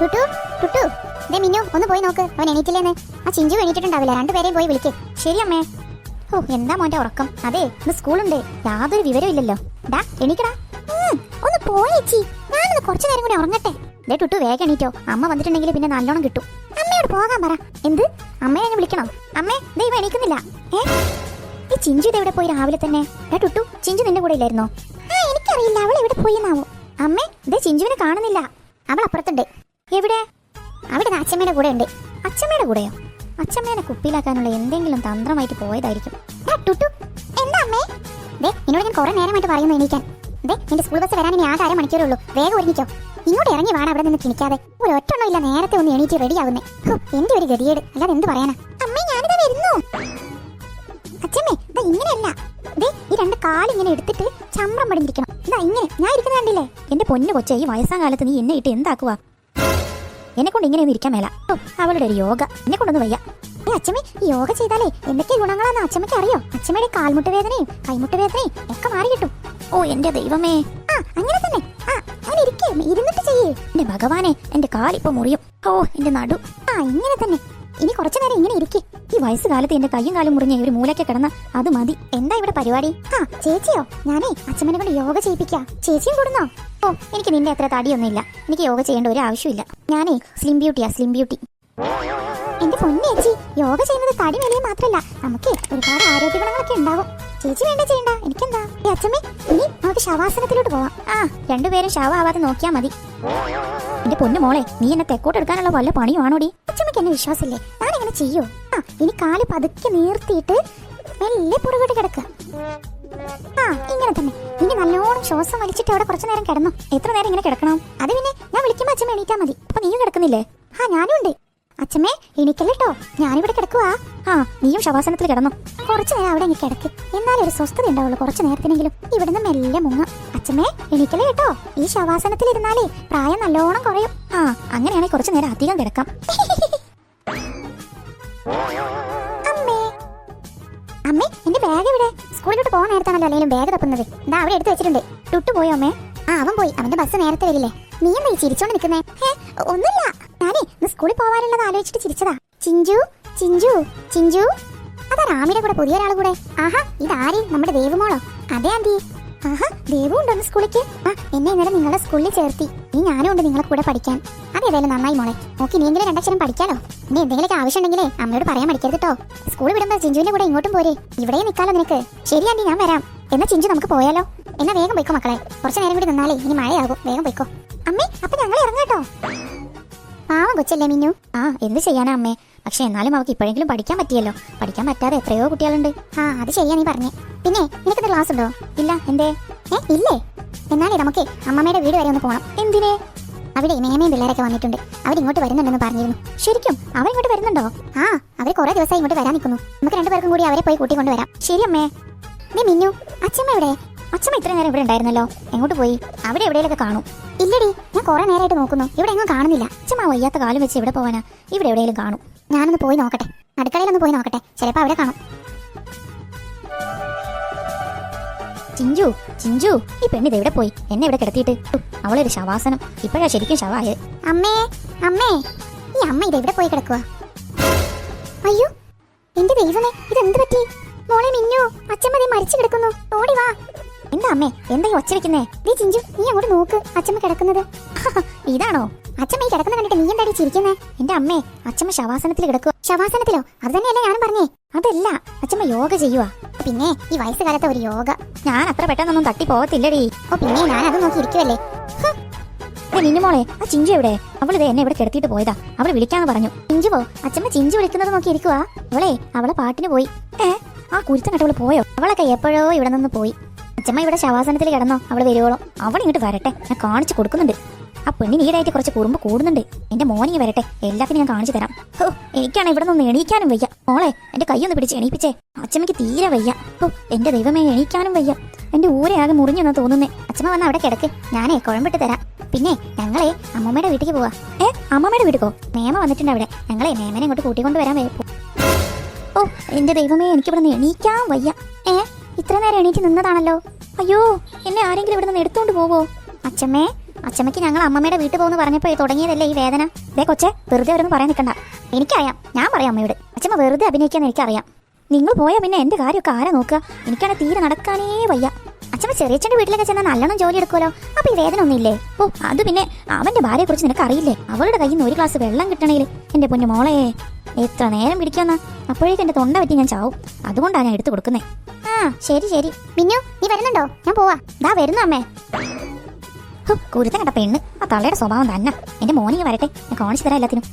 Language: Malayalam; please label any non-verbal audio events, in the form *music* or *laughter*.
ടുട്ടു ടുട്ടു. ദേ മിന്നു ഒന്ന് പോയി നോക്ക്. അവൻ എണീറ്റില്ലേന്ന്. ആ ചിഞ്ചു എണീറ്റിട്ടുണ്ടാവില്ല. രണ്ടുപേരെയും പോയി വിളിക്ക്. ശരി അമ്മേ. ഓ എന്താ മോന്റെ ഉറക്കം? അതെ ഇന്ന് സ്കൂളുണ്ട്. യാതൊരു വിവരവും ഇല്ലല്ലോ. ഡാ എണീക്കടാ. ഒന്ന് പോയേച്ചി ഞാനൊന്ന് കുറച്ചു നേരം കൂടി ഉറങ്ങട്ടെ. ദേ ടുട്ടു വേഗം എണീറ്റോ. അമ്മ വന്നിട്ടുണ്ടെങ്കിൽ പിന്നെ നല്ലോണം കിട്ടും. അമ്മയോട് പോകാൻ പറ. എന്ത്? അമ്മയെ വിളിക്കണം? അമ്മേ ദൈവം എണീക്കുന്നില്ല. ഏ? ഈ ചിഞ്ചു ഇതെവിടെ പോയി രാവിലെ തന്നെ? ഏ ടുട്ടു ചിഞ്ചു നിന്റെ കൂടെ ഇല്ലായിരുന്നോ? എനിക്കറിയില്ല. അവൾ എവിടെ പോയി എന്നാവോ? അമ്മേ ദേ ചിഞ്ചുവിനെ കാണുന്നില്ല. അവൾ അപ്പുറത്തുണ്ട്. എവിടെ? അവിടെ അച്ഛമ്മയുടെ കൂടെ ഉണ്ട് അച്ഛമ്മയുടെ കൂടെയോ? അച്ഛമ്മേനെ കുപ്പിയിലാക്കാനുള്ള എന്തെങ്കിലും തന്ത്രമായിട്ട് പോയതായിരിക്കും. എന്താ അമ്മേ? ദേ എന്നോട് ഞാൻ കുറെ നേരമായിട്ട് പറയുന്നു എണീക്കാൻ. ദേ നിന്റെ സ്കൂൾ ബസ് വരാൻ ഇനി ആകെ അര മണിക്കൂറേ ഉള്ളൂ. വേഗം ഒരുങ്ങിക്കോ. ഇങ്ങോട്ട് ഇറങ്ങി വേണം അവിടെ നിന്ന് കിണിക്കാതെ. ഒരു ഒറ്റണ്ണോ ഇല്ല നേരത്തെ ഒന്ന് എണീറ്റ് റെഡി ആവുന്നേ. എന്റെ ഒരു ഗതിയേട് അല്ലാതെ എന്ത് പറയാനാ? അമ്മേ വരുന്നു. അച്ഛമ്മേ ഇങ്ങനെയല്ല. ദേ ഈ രണ്ട് കാലിങ്ങനെ എടുത്തിട്ട് ചമ്രം പടിഞ്ഞിരിക്കണം. ഇതാ ഇങ്ങനെ. ഞാൻ ഇരിക്കുന്ന കണ്ടില്ലേ? എന്റെ പൊന്നു കൊച്ചെ ഈ വയസ്സാം കാലത്ത് നീ എന്നെ ഇട്ട് എന്താക്കുവാ? എന്നെ കൊണ്ട് ഇങ്ങനെയൊന്നും ഇരിക്കാൻ മേല. അവളുടെ ഒരു യോഗ. എന്നെ കൊണ്ടൊന്നും വയ്യ. ഏ അച്ഛമ്മേ യോഗ ചെയ്താലേ എന്തൊക്കെ ഗുണങ്ങളാന്ന് അച്ഛമ്മയ്ക്ക് അറിയോ? അച്ഛമ്മയുടെ കാൽമുട്ട് വേദനയും കൈമുട്ട് വേദനയും ഒക്കെ മാറി കിട്ടും. ഓ എന്റെ ദൈവമേ. ആ അങ്ങനെ തന്നെ. ആ അങ്ങനെ ഇരിക്കേ ഇരുന്നിട്ട് ചെയ്യേ. എന്റെ ഭഗവാനെ എന്റെ കാലിപ്പോ മുറിയും. ഓ എന്റെ നടു. ആ ഇങ്ങനെ തന്നെ. ഇനി കുറച്ചു നേരം ഇങ്ങനെ ഇരിക്കേ. ഈ വയസ്സുകാലത്ത് എന്റെ കയ്യും കാലും മുറിഞ്ഞ ഒരു മൂലയ്ക്ക് കിടന്ന അത് മതി. എന്താ ഇവിടെ പരിപാടി? ആ ചേച്ചിയോ? ഞാനേ അച്ഛമ്മനെ കൊണ്ട് യോഗ ചെയ്യിപ്പിക്കാം. ചേച്ചിയും കൂടുന്നോ? ഓ എനിക്ക് നിന്റെ അത്ര തടിയൊന്നുമില്ല. എനിക്ക് യോഗ ചെയ്യേണ്ട ഒരു ആവശ്യമില്ല ഞാനേ സ്ലിം ബ്യൂട്ടിയാ സ്ലിം ബ്യൂട്ടി എന്റെ പൊന്നെ ചേച്ചി യോഗ ചെയ്യുന്നത് തടി വലിയ മാത്രല്ല. നമുക്ക് ഒരുപാട് ആരോഗ്യ ഗുണങ്ങളൊക്കെ ഉണ്ടാവും. ചേച്ചി വേണ്ട ചെയ്യണ്ട എനിക്കെന്താ? ഈ അച്ഛമ്മേ ഇനി നമുക്ക് ശവാസനത്തിലോട്ട് പോവാം. ആ രണ്ടുപേരും ശവ ആവാതെ നോക്കിയാ മതി. എന്റെ പൊന്നു മോളെ നീ എന്നെ തെക്കോട്ട് എടുക്കാനുള്ള വല്ല പണിയുവാണോടി? അച്ഛമ്മയ്ക്ക് എന്നെ വിശ്വാസമില്ലേ? ഞാൻ എങ്ങനെ ചെയ്യൂ? ആ ഇനി കാൽ പതുക്കെ നീർത്തിയിട്ട് മെല്ലെ പുറകോട്ട് കിടക്കുക ആ ഇങ്ങനെ തന്നെ. ഇനി നല്ലോണം ശ്വാസം വലിച്ചിട്ട് അവിടെ കുറച്ചു നേരം കിടന്നു. എത്ര നേരം ഇങ്ങനെ കിടക്കണം? അത് പിന്നെ ഞാൻ വിളിക്കുമ്പോ അച്ഛമ്മ എണീറ്റാ മതി. അപ്പൊ നീയും കിടക്കുന്നില്ലേ? ആ ഞാനും ഉണ്ട്. അച്ഛമ്മേ എണീക്കല്ലേട്ടോ? ഞാനിവിടെ കിടക്കുവാ. ആ നീയും ശവാസനത്തിൽ കിടന്നു. കുറച്ചു നേരം അവിടെ എനിക്ക് കിടക്ക്. എന്നാലും ഒരു സ്വസ്ഥത ഉണ്ടാവുള്ളൂ കുറച്ചു നേരത്തിനെങ്കിലും. ഇവിടുന്ന് മെല്ലെ മുങ്ങ. അച്ഛമ്മേ എണീക്കല്ലേ കേട്ടോ? ഈ ശവാസനത്തിൽ ഇരുന്നാലേ പ്രായം നല്ലോണം കുറയും. ആ അങ്ങനെയാണെങ്കിൽ കുറച്ചു നേരം അധികം കിടക്കാം. *laughs* അമ്മേ. അമ്മേ എന്റെ ബാഗ് എവിടെ? സ്കൂളിലോട്ട് പോകാൻ നേരത്താണല്ലോ അല്ലെങ്കിലും ബാഗ് തപ്പുന്നത്? ഇതാ അവിടെ എടുത്തു വെച്ചിട്ടുണ്ട്. ടുട്ടു പോയോ അമ്മേ? ആ അവൻ പോയി. അവന്റെ ബസ് നേരത്തെ വരില്ലേ? നീ എന്താ ചിരിച്ചോണ്ട് നിൽക്കുന്നേ ഒന്നുമില്ല. ഞാനേ ഇന്ന് സ്കൂളിൽ പോവാനുള്ളത് ആലോചിച്ചിട്ട് ചിരിച്ചതാ. ചിഞ്ചു ചിഞ്ചു ചിഞ്ചു. അതാ രാമിയുടെ കൂടെ പുതിയ ഒരാൾ കൂടെ. ആഹാ ഇതാര്? നമ്മുടെ ദേവുമോളോ? അതെ ആന്റി. ആഹാ ദേവു ഉണ്ടോ സ്കൂളിലേക്ക് ആ എന്നെ ഇന്നലെ നിങ്ങളുടെ സ്കൂളിൽ ചേർത്തി. നീ ഞാനും ഉണ്ട് നിങ്ങളെ കൂടെ പഠിക്കാൻ. അതേതായാലും നന്നായി മോളെ. നോക്കി നീ നീയെങ്കിലും രണ്ടക്ഷരം പഠിക്കാലോ നീ എന്തെങ്കിലുമൊക്കെ ആവശ്യം ഉണ്ടെങ്കിലേ അമ്മയോട് പറയാൻ മടിക്കരുത് കേട്ടോ സ്കൂൾ വിടുമ്പോൾ ചിഞ്ചുവിന്റെ കൂടെ ഇങ്ങോട്ടും പോരെ. ഇവിടെ നിൽക്കാലോ നിനക്ക്. ശരി ആന്റി ഞാൻ വരാം. എന്നാ ചിഞ്ചു നമുക്ക് പോയാലോ? എന്നാ വേഗം പോയിക്കോ മക്കളെ. കുറച്ച് നേരം കൂടി നിന്നാലേ ഇനി മഴയാകും. വേഗം പോയിക്കോ. അമ്മേ അപ്പൊ ഞങ്ങൾ ഇറങ്ങാട്ടോ പാവം കൊച്ചല്ലേ മിന്നു. ആ എന്ത് ചെയ്യാനാ അമ്മേ? പക്ഷെ എന്നാലും അവൾക്ക് ഇപ്പോഴെങ്കിലും പഠിക്കാൻ പറ്റിയല്ലോ. പഠിക്കാൻ പറ്റാതെ എത്രയോ കുട്ടികളുണ്ട്. ആ അത് ശരിയാ നീ പറഞ്ഞേ. പിന്നെ നിനക്ക് ക്ലാസ് ഉണ്ടോ? ഇല്ല എന്തേ? ഏ ഇല്ലേ? എന്നാലേ നമുക്ക് അമ്മമ്മയുടെ വീട് വരെ ഒന്ന് പോകണം എന്തിനേ? അവിടെ മേമയും പിള്ളേരൊക്കെ വന്നിട്ടുണ്ട്. അവരിങ്ങോട്ട് വരുന്നുണ്ടെന്ന് പറഞ്ഞിരുന്നു. ശരിക്കും അവർ ഇങ്ങോട്ട് വരുന്നുണ്ടോ? ആ അവർ കുറെ ദിവസമായി ഇങ്ങോട്ട് വരാൻ നിൽക്കുന്നു. നമുക്ക് രണ്ടുപേർക്കും കൂടി അവരെ പോയി കൂട്ടിക്കൊണ്ട് വരാം. ശരി അമ്മേ. നീ മിന്നു അച്ഛമ്മ എവിടെ? അച്ഛമ്മ ഇത്ര നേരം ഇവിടെ ഉണ്ടായിരുന്നല്ലോ. എങ്ങോട്ട് പോയി? അവിടെ എവിടെയൊക്കെ കാണും. ഇല്ലടി ഞാൻ കുറെ നേരമായിട്ട് നോക്കുന്നു. ഇവിടെ എങ്ങും കാണുന്നില്ല. അച്ഛമ്മ വയ്യാത്ത കാലം വെച്ച് ഇവിടെ പോവാനാ. ഇവിടെ എവിടെയെങ്കിലും കാണും. ഞാനൊന്ന് പോയി നോക്കട്ടെ. അടുക്കളയിലൊന്ന് പോയി നോക്കട്ടെ. ചിലപ്പോൾ അവിടെ കാണും. ചിഞ്ചു ചിഞ്ചു ഈ പെണ്ണിത് എവിടെ പോയി? എന്നെ ഇവിടെ കിടത്തിയിട്ട്. അവളൊരു ശവാസനം. ഇപ്പോഴാ ശരിക്കും ശവായത്. അമ്മേ അമ്മേ ഈ അമ്മ ഇതെവിടെ പോയി കിടക്കുക അയ്യോ എന്റെ ദൈവമേ ഇത് എന്ത് പറ്റി? മോളെ മിന്നു അച്ഛമ്മ മരിച്ചു കിടക്കുന്നു. ഓടി വാ. എന്താ അമ്മേ എന്താ ഒച്ച വെക്കുന്നേ? നീ ചിഞ്ചു നീ അങ്ങോട്ട് നോക്ക് അച്ഛമ്മ കിടക്കുന്നത്. *laughs* ഇതാണോ? അച്ഛമ്മ ഈ കിടക്കുന്ന കണ്ടിട്ട് നീ എന്താടി ചിരിക്കുന്നേ? എന്റെ അമ്മേ അച്ഛമ്മ ശവാസനത്തിൽ കിടക്കുക ശവാസനത്തിലോ? അത് തന്നെയല്ലേ ഞാനും പറഞ്ഞേ. അതല്ല അച്ഛമ്മ യോഗ ചെയ്യുവാ. പിന്നെ ഈ വയസ്സുകാലത്തെ ഒരു യോഗ. ഞാൻ അത്ര പെട്ടെന്നൊന്നും തട്ടി പോകത്തില്ലടി ഓ പിന്നെ ഞാൻ അത് നോക്കി ഇരിക്കുവല്ലേ. ഏ മിന്നുമോളെ ആ ചിഞ്ചു എവിടെ? അവളിത് എന്നെ ഇവിടെ കിടത്തിയിട്ട് പോയതാ. അവൾ വിളിക്കാന്ന് പറഞ്ഞു. ചിഞ്ചുവോ അച്ഛമ്മ ചിഞ്ചു വിളിക്കുന്നത് നോക്കി ഇരിക്കുവാ. അവളെ അവളെ പാട്ടിന് പോയി. ഏ ആ കുരുത്തം കെട്ടവൾ പോയോ? അവളൊക്കെ എപ്പോഴോ ഇവിടെ നിന്ന് പോയി. അച്ഛമ്മ ഇവിടെ ശവാസനത്തിൽ കിടന്നോ? അവൾ വരുവോളോ. അവൾ ഇങ്ങോട്ട് വരട്ടെ. ഞാൻ കാണിച്ചു കൊടുക്കുന്നുണ്ട്. ആ പെണ്ണിന് ഈടായിട്ട് കുറച്ച് കുറുമ്പ് കൂടുന്നുണ്ട്. എന്റെ മോനിങ്ങി വരട്ടെ. എല്ലാത്തിനും ഞാൻ കാണിച്ചു തരാം. ഹോ എനിക്കാണ് ഇവിടെ നിന്ന് എണീക്കാനും വയ്യ. മോളെ എന്റെ കൈയൊന്ന് പിടിച്ച് എണീപ്പിച്ചേ. അച്ഛമ്മയ്ക്ക് തീരെ വയ്യ. ഓ എന്റെ ദൈവമേ എണീക്കാനും വയ്യ. എന്റെ ഊരയാകെ മുറിഞ്ഞെന്നാ തോന്നുന്നേ. അച്ഛമ്മ വന്ന് അവിടെ കിടക്ക്. ഞാനേ കുഴമ്പിട്ട് തരാം. പിന്നെ ഞങ്ങളെ അമ്മമ്മയുടെ വീട്ടിലേക്ക് പോവാ. ഏ അമ്മമ്മയുടെ വീട്ടിക്കോ മേമ വന്നിട്ടുണ്ട് അവിടെ. ഞങ്ങളെ മേമനെ ഇങ്ങോട്ട് കൂട്ടിക്കൊണ്ട് വരാൻ ഓ എന്റെ ദൈവമേ എനിക്ക് ഇവിടെ എണീക്കാൻ വയ്യ. ഏ ഇത്ര നേരം എണീറ്റ് നിന്നതാണല്ലോ. അയ്യോ എന്നെ ആരെങ്കിലും ഇവിടെ നിന്ന് എടുത്തോണ്ട് പോവോ? അച്ഛമ്മേ അച്ഛമ്മയ്ക്ക് ഞങ്ങൾ അമ്മമ്മയുടെ വീട്ടിൽ പോകുന്നു പറഞ്ഞപ്പോൾ തുടങ്ങിയതല്ലേ ഈ വേദന? ദേ കൊച്ചെ വെറുതെ അവരൊന്നും പറയാൻ നിൽക്കണ്ട. എനിക്കറിയാം ഞാൻ പറയാം അമ്മയോട്. അച്ഛമ്മ വെറുതെ അഭിനയിക്കാൻ എനിക്കറിയാം. നിങ്ങൾ പോയാൽ പിന്നെ എന്റെ കാര്യമൊക്കെ ആരാ നോക്കുക? എനിക്കാണെങ്കിൽ തീരെ നടക്കാനേ വയ്യ. അച്ഛമ്മ ചെറിയച്ഛന്റെ വീട്ടിലൊക്കെ ചെന്നാൽ നല്ലോണം ജോലി എടുക്കുമല്ലോ അപ്പോൾ ഈ വേദന ഒന്നും ഇല്ലേ ഓ അത് പിന്നെ അവന്റെ ഭാര്യയെ കുറിച്ച് നിനക്ക് അറിയില്ലേ? അവളുടെ കയ്യിൽ നിന്ന് ഒരു ഗ്ലാസ് വെള്ളം കിട്ടണമെങ്കിൽ എന്റെ പൊന്നു മോളെ എത്ര നേരം പിടിക്കാന്ന അപ്പോഴേക്കും എന്റെ തൊണ്ട പറ്റി ഞാൻ ചാവും. അതുകൊണ്ടാണ് ഞാൻ എടുത്തു കൊടുക്കുന്നേ. ആ ശരി ശരി. മിന്നു നീ വരുന്നുണ്ടോ? ഞാൻ പോവാ. ദാ വരുന്നു അമ്മേ. കുരുത്തം കണ്ട പെണ്ണ്. ആ തള്ളയുടെ സ്വഭാവം തന്നെ. എന്റെ മോനിങ് വരട്ടെ. ഞാൻ കാണിച്ചു തരാം എല്ലാത്തിനും.